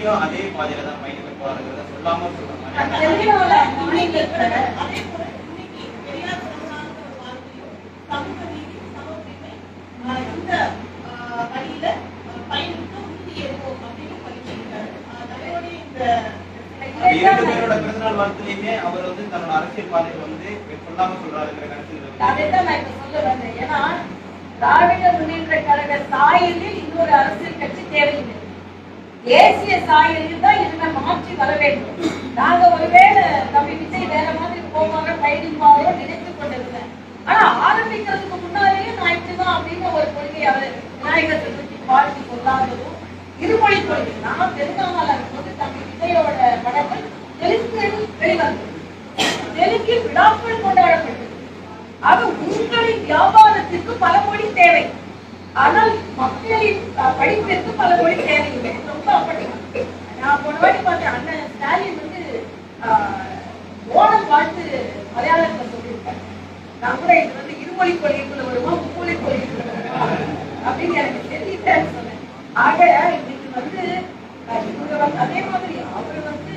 விஜயும் அதே பாதையில தான் பயணிக்க போறாங்கிறத சொல்லாம சொல்ற மாதிரி தெலுங்குல இன்னைக்கு அதே போல இன்னைக்கு பெரியார் சமூகமான ஒரு வாழ்க்கையும் சமூக நீதி சம உரிமை ஆஹ் இந்த ஆஹ் வழியில ஆஹ் பயணிக்க உறுதி ஏற்போம் அப்படின்னு பதிவிட்டிருக்காரு ஆஹ் தலைவருடைய இந்த அந்த இரண்டு பேரோட பிறந்தநாள் வாழ்த்துலயுமே அவர் வந்து தன்னோட அரசியல் பாதையை வந்து சொல்லாம சொல்றாருங்கிற கருத்து அதைத்தான் நான் இப்ப சொல்ல வந்தேன்? ஏன்னா திராவிட முன்னேற்ற கழக சாயலில் இன்னொரு அரசியல் கட்சி தேவையில்லை. தேசிய சாயலில் தான் இனிமே மாற்றி வர வேண்டும். நாங்க ஒருவேளை தம்பி விஜய் வேற மாதிரி போவாங்க பயணிப்பாரோ நினைத்து கொண்டிருந்தேன். ஆனா ஆரம்பிக்கிறதுக்கு முன்னாலேயே நான் இப்படிதான் அப்படின்னு ஒரு கொள்கை அவர் விநாயகர் சதுர்த்தி வாழ்த்து சொல்லாததும் இருமொழி கொள்கை. நான் தெலுங்கானால இருக்கும்போது தம்பி விஜயோட படங்கள் தெலுங்கில் வெளிவந்தது. தெலுங்கில் விழாக்கள் கொண்டாடப்பட்டது. ஆக உங்களின் வியாபாரத்திற்கு பல மொழி தேவை. ஆனால் மக்களின் படிப்பிற்கு பல மொழி தேவையில்லை. ரொம்ப அப்படி நான் போன வாட்டி பார்த்தேன் அண்ணன் ஸ்டாலின் வந்து ஓணம் வாழ்த்து மலையாளத்தில் சொல்லியிருக்கேன் நான் கூட இது வந்து இருமொழி கொள்கைக்குள்ள வருமா மும்மொழி கொள்கைக்குள்ள வருமா அப்படின்னு எனக்கு தெரியலன்னு சொன்னேன். ஆக இன்னைக்கு வந்து இவங்க வந்து அதே மாதிரி அவர் வந்து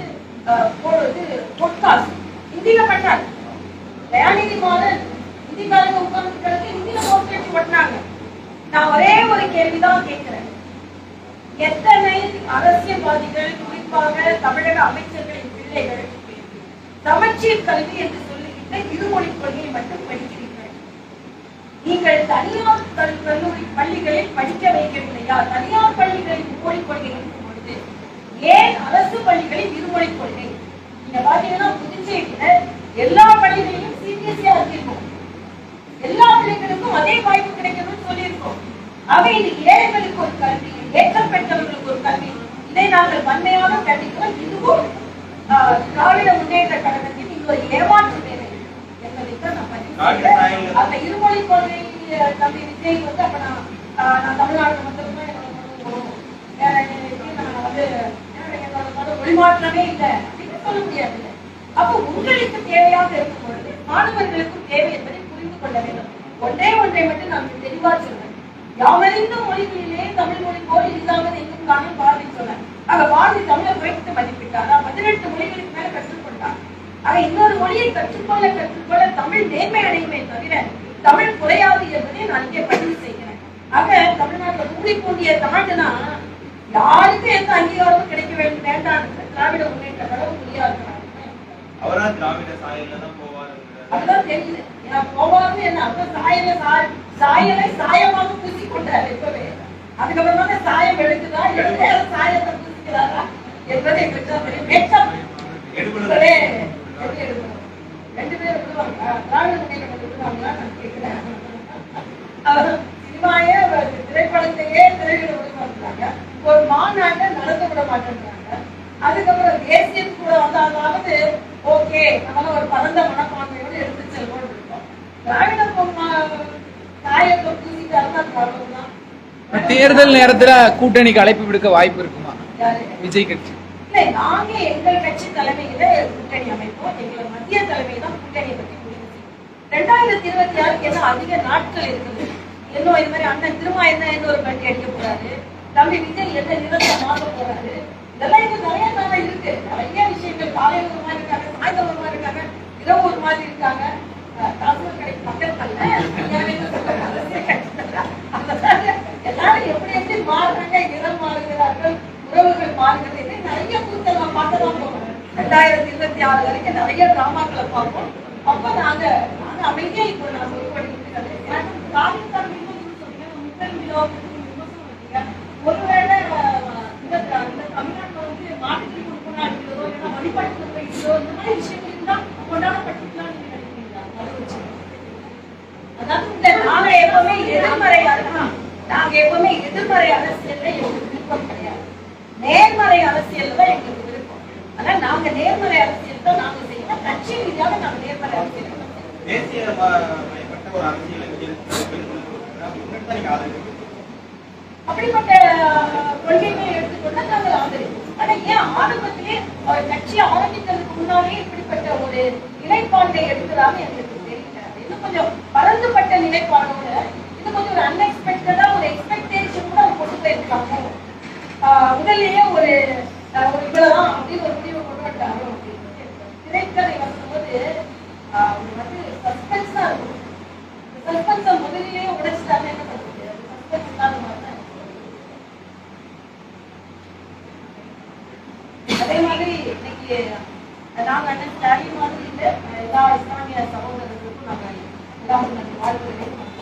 போடுறது பொட்காஸ்ட் இந்தியில பண்ணாரு தயாநிதி மாறன் ஹிந்திக்காரங்க உட்கார்ந்து நான் ஒரே ஒரு கேள்விதான் கேட்கிறேன். எத்தனை அரசியல்வாதிகள் குறிப்பாக தமிழக அமைச்சர்களின் பிள்ளைகள் சமச்சீர் கல்வி என்று சொல்லுகின்ற இருமொழி கொள்கையை மட்டும் படிக்கிறீர்கள்? நீங்கள் தனியார் கல்லூரி பள்ளிகளில் படிக்க வைக்கவில்லையா? தனியார் பள்ளிகளில் இருமொழி கொள்கை இருக்கும் பொழுது ஏன் அரசு பள்ளிகளில் இருமொழி கொள்கை நீங்க பாத்தீங்கன்னா புதுச்சேரியில எல்லா பள்ளிகளிலும் சிபிஎஸ்இ இருக்கும் எல்லா பிள்ளைகளுக்கும் அதே வாய்ப்பு கிடைக்கணும்னு சொல்லியிருக்கோம். ஆக இது ஏழைகளுக்கு ஒரு கல்வி ஏற்றம் பெற்றவர்களுக்கு ஒரு கல்வி. இதை நாங்கள் வன்மையாக கண்டிக்கிறோம். இதுவும் திராவிட முன்னேற்ற கழகத்தின் இது ஒரு ஏமாற்று வேலை என்பதைத்தான் நான் பதிவு அந்த இருமொழி கொள்கை தம்பி விஜய் வந்து அப்ப நான் தமிழ்நாடு வந்து நான் வந்து என்னோட மொழிமாற்றமே இல்லை அப்படின்னு சொல்ல முடியாது. அப்போ உங்களுக்கு தேவையாக இருக்கும் பொழுது மாணவர்களுக்கும் தேவை என்பதை புரிந்து கொள்ள வேண்டும். ஒன்றே ஒன்றை மட்டும் நான் தெளிவா சொல்றேன் யாவறிந்த மொழிகளிலே தமிழ் மொழி போல் இல்லாமல் எங்கும் காணும் பாரதி சொன்னார் ஆக பாரதி தமிழை குறைத்து மதிப்பிட்டார். பதினெட்டு மொழிகளுக்கு மேல கற்றுக்கொண்டார். ஆக இன்னொரு மொழியை கற்றுக்கொள்ள கற்றுக்கொள்ள தமிழ் நேர்மை அடையுமே தவிர தமிழ் குறையாது என்பதை நான் இங்கே பதிவு செய்கிறேன். ஆக தமிழ்நாட்டில் கூடி கூடிய தாண்டுனா யாருக்கும் எந்த அங்கீகாரமும் கிடைக்க வேண்டும் வேண்டாம் திராவிட முன்னேற்ற கழகம் முடியாது அவரா திராவிட சாயல்ல தான் அதுதான் தெரியல ஏன் போவாருன்னு என்ன அர்த்தம்? சாயல சாய சாயலை சாயமாக பூசி கொண்டார் எப்பவே அதுக்கப்புறம் தான் சாயம் எடுக்குதா? எடுத்து சாயத்தை பூசிக்கிறாரா? என்பது எங்களுக்கு தான் தெரியும். மேக்கப் எப்படி எடுக்கணும்? ரெண்டு பேரும் விடுவாங்க திராவிட முன்னேற்ற கழகம் விடுவாங்களா நான் கேட்கிறேன் அவர் சினிமாயே அவர் திரைப்படத்தையே திரையிட விட மாட்டாங்க ஒரு மாநாட்டை நடத்த விட மாட்டேங்கிறாங்க அதுக்கப்புறம் தேசியம் கூட வந்தாலாவது ஓகே நம்ம ஒரு பரந்த மனப்பான்மையோடு எடுத்து செல்வோம் இருக்கோம் திராவிட பொம்மா காயத்தை பூசிட்டாருன்னா திராவிடம் தான் தேர்தல் நேரத்துல கூட்டணிக்கு அழைப்பு விடுக்க வாய்ப்பு இருக்குமா? விஜய் கட்சி. இல்லை நாங்க எங்கள் கட்சி தலைமையில கூட்டணி அமைப்போம். எங்களை மத்திய தலைமை தான் கூட்டணியை பத்தி முடிவு. ரெண்டாயிரத்தி இருபத்தி ஆறுக்கு என்ன அதிக நாட்கள் இருக்குது? இன்னும் இது மாதிரி அண்ணன் திரும்ப என்ன ஒரு கட்டி அடிக்க போறாரு? தம்பி விஜய் என்ன நிறத்தை மாற்ற போறாரு? இதெல்லாம் இன்னும் நிறைய நாளா இருக்கு. நிறைய விஷயங்கள் காலையில ஒரு மாதிரி இருக்காங்க சாயந்தரம் ஒரு மாதிரி இருக்காங்க இரவு ஒரு மாதிரி இருக்காங்க அஹ் டாஸ்மாக் கடைக்கு பக்கத்துல அரசியல் கட்சி அதனால எல்லாரும் எப்படி எப்படி மாறுறாங்க இடம் மாறுகிறார்கள் உறவுகள் மாறுகிறது இது நிறைய கூத்தல் நான் பார்க்க தான் போறோம் ரெண்டாயிரத்தி இருபத்தி ஆறு வரைக்கும் நிறைய டிராமாக்களை பார்ப்போம். அப்போ நாங்க நாங்க அமைதியா இப்போ நான் சொல்லுபடி எனக்கு காலிஸ்தான் விமர்சனம் சொன்னீங்க முத்தல் விழாவுக்கு விமர்சனம் வந்தீங்க ஒருவேளை இந்த த- வந்து மாட்டுக்கு கொண்டாடுகிறதோ இல்லைன்னா வழிபாட்டுல போயிடுதோ இந்த மாதிரி விஷயங்கள் இருந்தா கொண்டாடப்பட்டுக்கலாம்னு நீங்க நினைக்கிறீங்களா? அதாவது இந்த நாங்க எப்பவுமே எதிர்மறை அரசியல் நாங்க எப்பவுமே எதிர்மறை அரசியல்ல எங்களுக்கு விருப்பம் கிடையாது. நேர்மறை அரசியல் தான் எங்களுக்கு ஆனா நாங்க நேர்மறை அரசியல் தான் நாங்க செய்யணும் கட்சி ரீதியாக நாங்க நேர்மறை அரசியல். தேசிய மயப்பட்ட ஒரு அப்படிப்பட்ட கொள்கைகளை எடுத்துக்கொண்டு நாங்கள் ஆதரிப்போம். ஆனா ஏன் ஆரம்பத்திலே அவர் கட்சி ஆரம்பிக்கிறதுக்கு முன்னாலே இப்படிப்பட்ட ஒரு நிலைப்பாட்டை எடுத்ததாக எங்களுக்கு தெரியல. இன்னும் கொஞ்சம் பரந்துபட்ட நிலைப்பாடோட இன்னும் கொஞ்சம் ஒரு அவங்க வந்து சஸ்பென்ஸ் மாதிரி அதே மாதிரி இன்னைக்கு நாங்கள் அண்ணன் மாதிரி இல்லை எல்லா இஸ்லாமிய சகோதரர்களுக்கும் நாங்கள் எல்லா வாழ்க்கையிலையும்